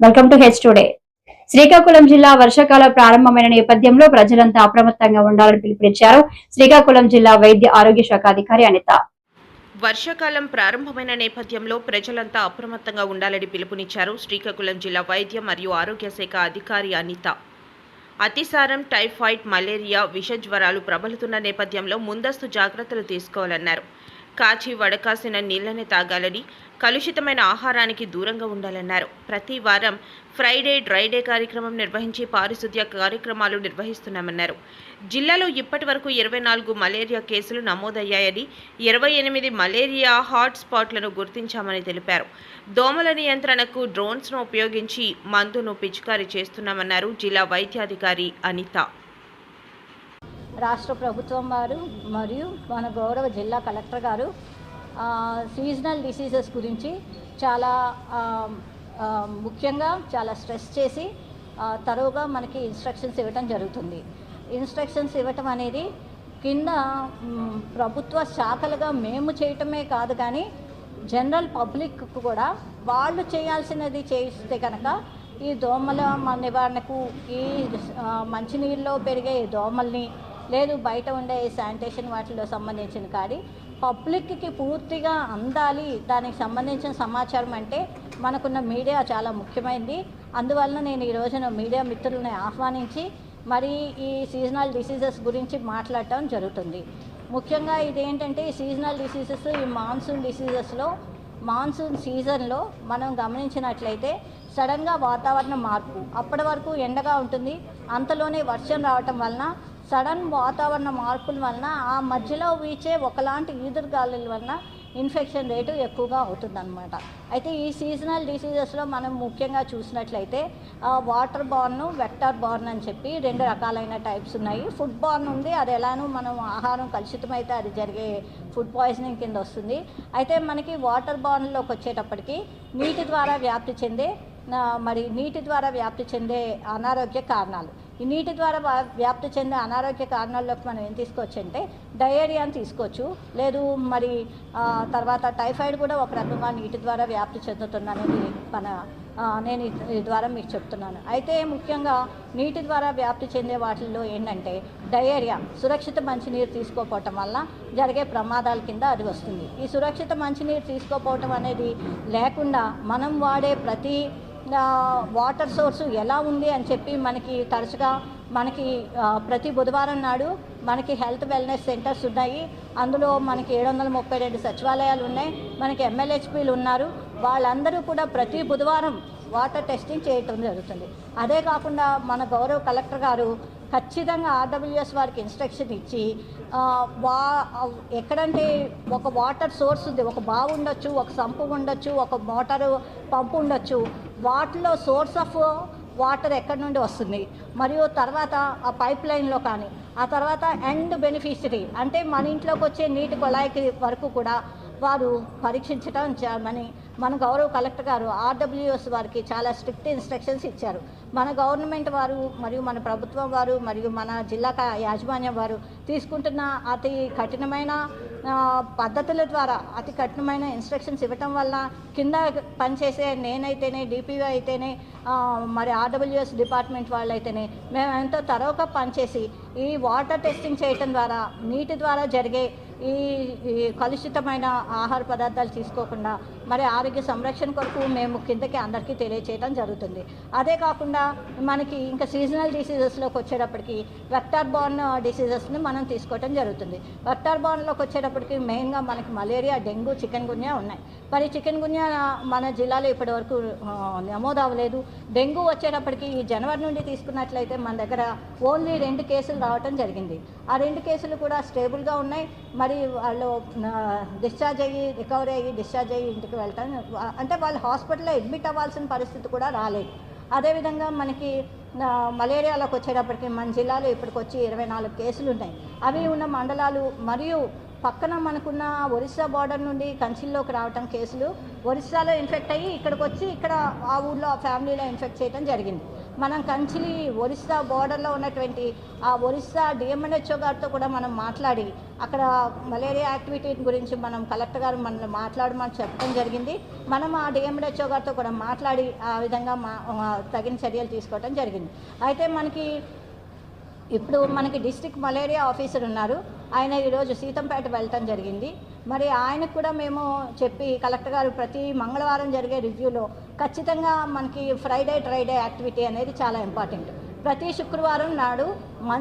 Welcome to H today Srikakulam జిల్లా వర్షాకాల ప్రారంభమైన నేపథ్యంలో ప్రజలంతా అప్రమత్తంగా ఉండాలని పిలుపునిచ్చారు శ్రీకాకుళం జిల్లా వైద్య ఆరోగ్య శాఖ అధికారి అనిత. వర్షాకాలం ప్రారంభమైన నేపథ్యంలో ప్రజలంతా అప్రమత్తంగా ఉండాలని పిలుపునిచ్చారు శ్రీకాకుళం జిల్లా వైద్య మరియు ఆరోగ్య శాఖ అధికారి అనిత. అతిసారం టైఫాయిడ్ మలేరియా విష జ్వరాలు ప్రబలుతున్న నేపథ్యంలో ముందస్తు జాగ్రత్తలు తీసుకోవాలన్నారు. కాచి వడకాసిన నీళ్ళనే తాగాలని కలుషితమైన ఆహారానికి దూరంగా ఉండాలన్నారు. ప్రతి వారం ఫ్రైడే డ్రైడే కార్యక్రమం నిర్వహించి పారిశుద్ధ్య కార్యక్రమాలు నిర్వహిస్తున్నామన్నారు. జిల్లాలో ఇప్పటి వరకు ఇరవై నాలుగు మలేరియా కేసులు నమోదయ్యాయని ఇరవై ఎనిమిది మలేరియా హాట్ స్పాట్లను గుర్తించామని తెలిపారు. దోమల నియంత్రణకు డ్రోన్స్ను ఉపయోగించి మందును పిచికారీ చేస్తున్నామన్నారు జిల్లా వైద్యాధికారి అనిత. రాష్ట్ర ప్రభుత్వం వారు మరియు మన గౌరవ జిల్లా కలెక్టర్ గారు సీజనల్ డిసీజెస్ గురించి చాలా ముఖ్యంగా చాలా స్ట్రెస్ చేసి తరువుగా మనకి ఇన్స్ట్రక్షన్స్ ఇవ్వటం జరుగుతుంది. ఇన్స్ట్రక్షన్స్ ఇవ్వటం అనేది కింద ప్రభుత్వ శాఖలుగా మేము చేయటమే కాదు కానీ జనరల్ పబ్లిక్ కూడా వాళ్ళు చేయాల్సినది చేయిస్తే కనుక ఈ దోమల నివారణకు ఈ మంచినీళ్ళలో పెరిగే దోమల్ని లేదు బయట ఉండే శానిటేషన్ వాటిలో సంబంధించిన కాడి పబ్లిక్కి పూర్తిగా అందాలి దానికి సంబంధించిన సమాచారం అంటే మనకున్న మీడియా చాలా ముఖ్యమైనది అందువలన నేను ఈ రోజున మీడియా మిత్రులని ఆహ్వానించి మరి ఈ సీజనల్ డిసీజెస్ గురించి మాట్లాడటం జరుగుతుంది. ముఖ్యంగా ఇదేంటంటే ఈ సీజనల్ డిసీజెస్ ఈ మాన్సూన్ డిసీజెస్లో మాన్సూన్ సీజన్లో మనం గమనించినట్లయితే సడన్గా వాతావరణ మార్పు అప్పటి వరకు ఎండగా ఉంటుంది. అంతలోనే వర్షం రావటం వలన సడన్ వాతావరణ మార్పుల వలన ఆ మధ్యలో వీచే ఒకలాంటి ఈదురుగాలుల వలన ఇన్ఫెక్షన్ రేటు ఎక్కువగా అవుతుందన్నమాట. అయితే ఈ సీజనల్ డిసీజెస్లో మనం ముఖ్యంగా చూసినట్లయితే వాటర్ బార్న్ వెక్టర్ బార్న్ అని చెప్పి రెండు రకాలైన టైప్స్ ఉన్నాయి. ఫుడ్ బార్న్ ఉంది అది ఎలానో మనం ఆహారం కలుషితమైతే అది జరిగే ఫుడ్ పాయిజనింగ్ కింద వస్తుంది. అయితే మనకి వాటర్ బార్న్లోకి వచ్చేటప్పటికి నీటి ద్వారా వ్యాప్తి చెందే మరి నీటి ద్వారా వ్యాప్తి చెందే అనారోగ్య కారణాలు. ఈ నీటి ద్వారా వ్యాప్తి చెందే అనారోగ్య కారణాల్లోకి మనం ఏం తీసుకోవచ్చు అంటే డయేరియాని తీసుకోవచ్చు. లేదు మరి తర్వాత టైఫాయిడ్ కూడా ఒక రకంగా నీటి ద్వారా వ్యాప్తి చెందుతుందనేది మన నేను ఈ- ద్వారా మీకు చెప్తున్నాను. అయితే ముఖ్యంగా నీటి ద్వారా వ్యాప్తి చెందే వాటిల్లో ఏంటంటే డయేరియా సురక్షిత మంచినీరు తీసుకోపోవటం వల్ల జరిగే ప్రమాదాల కింద అది వస్తుంది. ఈ సురక్షిత మంచినీరు తీసుకోపోవటం అనేది లేకుండా మనం వాడే ప్రతి వాటర్ సోర్సు ఎలా ఉంది అని చెప్పి మనకి తరచుగా మనకి ప్రతి బుధవారం నాడు మనకి హెల్త్ వెల్నెస్ సెంటర్స్ ఉన్నాయి. అందులో మనకి ఏడు వందల ముప్పై రెండు సచివాలయాలు ఉన్నాయి మనకి ఎమ్మెల్యేహెచ్పీలు ఉన్నారు. వాళ్ళందరూ కూడా ప్రతి బుధవారం వాటర్ టెస్టింగ్ చేయటం జరుగుతుంది. అదే కాకుండా మన గౌరవ కలెక్టర్ గారు ఖచ్చితంగా ఆర్డబ్ల్యూఎస్ వారికి ఇన్స్ట్రక్షన్ ఇచ్చి వా ఎక్కడంటే ఒక వాటర్ సోర్స్ ఉంది ఒక బావి ఉండొచ్చు ఒక సంపు ఉండొచ్చు ఒక మోటారు పంపు ఉండొచ్చు వాటిలో సోర్స్ ఆఫ్ వాటర్ ఎక్కడి నుండి వస్తుంది? మరియు తర్వాత ఆ పైప్ లైన్లో కానీ ఆ తర్వాత ఎండ్ బెనిఫిషరీ అంటే మన ఇంట్లోకి వచ్చే నీటి కొళాయికి వరకు కూడా వారు పరీక్షించడం చేయమని మన గౌరవ కలెక్టర్ గారు ఆర్డబ్ల్యూఎస్ వారికి చాలా స్ట్రిక్ట్ ఇన్స్ట్రక్షన్స్ ఇచ్చారు. మన గవర్నమెంట్ వారు మరియు మన ప్రభుత్వం వారు మరియు మన జిల్లా యాజమాన్యం వారు తీసుకుంటున్న అతి కఠినమైన పద్ధతుల ద్వారా అతి కఠినమైన ఇన్స్ట్రక్షన్స్ ఇవ్వటం వల్ల కింద పనిచేసే నేనైతేనే డిపిఓ అయితేనే మరి ఆర్డబ్ల్యూఎస్ డిపార్ట్మెంట్ వాళ్ళైతేనే మేము ఎంతో తరవుగా పనిచేసి ఈ వాటర్ టెస్టింగ్ చేయటం ద్వారా నీటి ద్వారా జరిగే ఈ కలుషితమైన ఆహార పదార్థాలు తీసుకోకుండా మరి ఆరోగ్య సంరక్షణ కొరకు మేము కిందకి అందరికీ తెలియచేయడం జరుగుతుంది. అదే కాకుండా మనకి ఇంకా సీజనల్ డిసీజెస్లోకి వచ్చేటప్పటికి వెక్టార్ బార్న్ డిసీజెస్ని మనం తీసుకోవటం జరుగుతుంది. వెక్టార్ బార్న్లోకి వచ్చేటప్పటికి మెయిన్గా మనకి మలేరియా డెంగ్యూ చికెన్ గున్యా ఉన్నాయి. మరి చికెన్ గున్యా మన జిల్లాలో ఇప్పటి వరకు నమోదు అవ్వలేదు. డెంగ్యూ వచ్చేటప్పటికి ఈ జనవరి నుండి తీసుకున్నట్లయితే మన దగ్గర ఓన్లీ రెండు కేసులు రావటం జరిగింది. ఆ రెండు కేసులు కూడా స్టేబుల్గా ఉన్నాయి. మరి వాళ్ళు డిశ్చార్జ్ అయ్యి రికవరీ అయ్యి డిశ్చార్జ్ అయ్యి ఇంటికి వెళ్ళటం అంటే వాళ్ళు హాస్పిటల్లో అడ్మిట్ అవ్వాల్సిన పరిస్థితి కూడా రాలేదు. అదేవిధంగా మనకి మలేరియాలోకి వచ్చేటప్పటికి మన జిల్లాలో ఇప్పటికి వచ్చి ఇరవై నాలుగు కేసులు ఉన్నాయి. అవి ఉన్న మండలాలు మరియు పక్కన మనకున్న ఒరిస్సా బార్డర్ నుండి కంచిల్లోకి రావటం కేసులు ఒరిస్సాలో ఇన్ఫెక్ట్ అయ్యి ఇక్కడికి వచ్చి ఇక్కడ ఆ ఊళ్ళో ఆ ఫ్యామిలీలో ఇన్ఫెక్ట్ చేయడం జరిగింది. మనం కంచిలి ఒరిస్సా బోర్డర్లో ఉన్నటువంటి ఆ ఒరిస్సా డిఎంఎన్హెచ్ఓ గారితో కూడా మనం మాట్లాడి అక్కడ మలేరియా యాక్టివిటీ గురించి మనం కలెక్టర్ గారు మనల్ని మాట్లాడమని చెప్పడం జరిగింది. మనం ఆ డిఎంఎన్హెచ్ఓ గారితో కూడా మాట్లాడి ఆ విధంగా మా తగిన చర్యలు తీసుకోవడం జరిగింది. అయితే మనకి ఇప్పుడు మనకి డిస్ట్రిక్ట్ మలేరియా ఆఫీసర్ ఉన్నారు. ఆయన ఈరోజు సీతంపేట వెళ్ళటం జరిగింది. మరి ఆయనకు కూడా మేము చెప్పి కలెక్టర్ గారు ప్రతి మంగళవారం జరిగే రివ్యూలో ఖచ్చితంగా మనకి ఫ్రైడే ట్రైడే యాక్టివిటీ అనేది చాలా ఇంపార్టెంట్ ప్రతి శుక్రవారం నాడు మన్